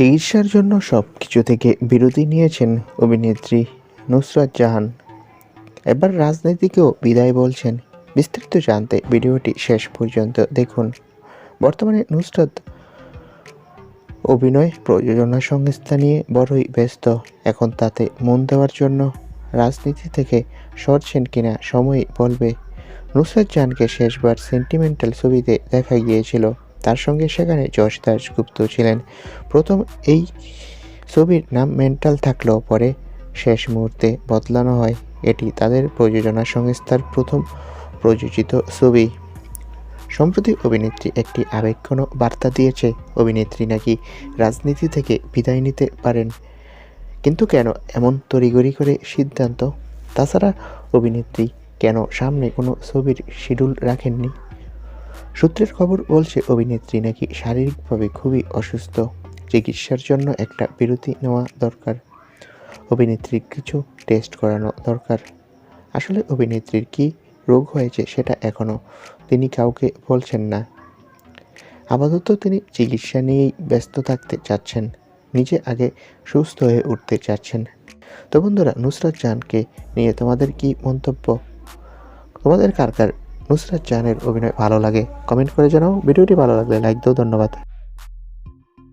চিকিৎসার জন্য সব কিছু থেকে বিরতি নিয়েছেন অভিনেত্রী নুসরাত জাহান। এবার রাজনীতিকেও বিদায় বলছেন। বিস্তারিত জানতে ভিডিওটি শেষ পর্যন্ত দেখুন। বর্তমানে নুসরাত অভিনয় প্রযোজনা সংস্থা নিয়ে বড়ই ব্যস্ত। এখন তাতে মন দেওয়ার জন্য রাজনীতি থেকে সরছেন কিনা সময়ই বলবে। নুসরাত জাহানকে শেষবার সেন্টিমেন্টাল ছবিতে দেখা গিয়েছিল। তার সঙ্গে সেখানে যশ দাশগুপ্ত ছিলেন। প্রথম এই ছবির নাম মেন্টাল থাকলেও পরে শেষ মুহূর্তে বদলানো হয়। এটি তাদের প্রযোজনা সংস্থার প্রথম প্রযোজিত ছবি। সম্প্রতি অভিনেত্রী একটি আবেগঘন বার্তা দিয়েছে, অভিনেত্রী নাকি রাজনীতি থেকে বিদায় নিতে পারেন। কিন্তু কেন এমন তড়িগড়ি করে সিদ্ধান্ত? তাছাড়া অভিনেত্রী কেন সামনে কোনো ছবির শিডিউল রাখেননি? সূত্রের খবর বলছে, অভিনেত্রী নাকি শারীরিকভাবে খুবই অসুস্থ। চিকিৎসার জন্য একটা বিরতি নেওয়া দরকার। অভিনেত্রীর কিছু টেস্ট করানো দরকার। আসলে অভিনেত্রীর কি রোগ হয়েছে সেটা এখনও তিনি কাউকে বলছেন না। আপাতত তিনি চিকিৎসা নিয়েই ব্যস্ত থাকতে চাচ্ছেন, নিজে আগে সুস্থ হয়ে উঠতে চাচ্ছেন। তো বন্ধুরা, নুসরাত জাহানকে নিয়ে তোমাদের কি মন্তব্য? তোমাদের কার কার নুসরাত জাহানের অভিনয় ভালো লাগে। কমেন্ট করে জানাও। ভিডিওটি ভালো লাগলে লাইক দাও। ধন্যবাদ।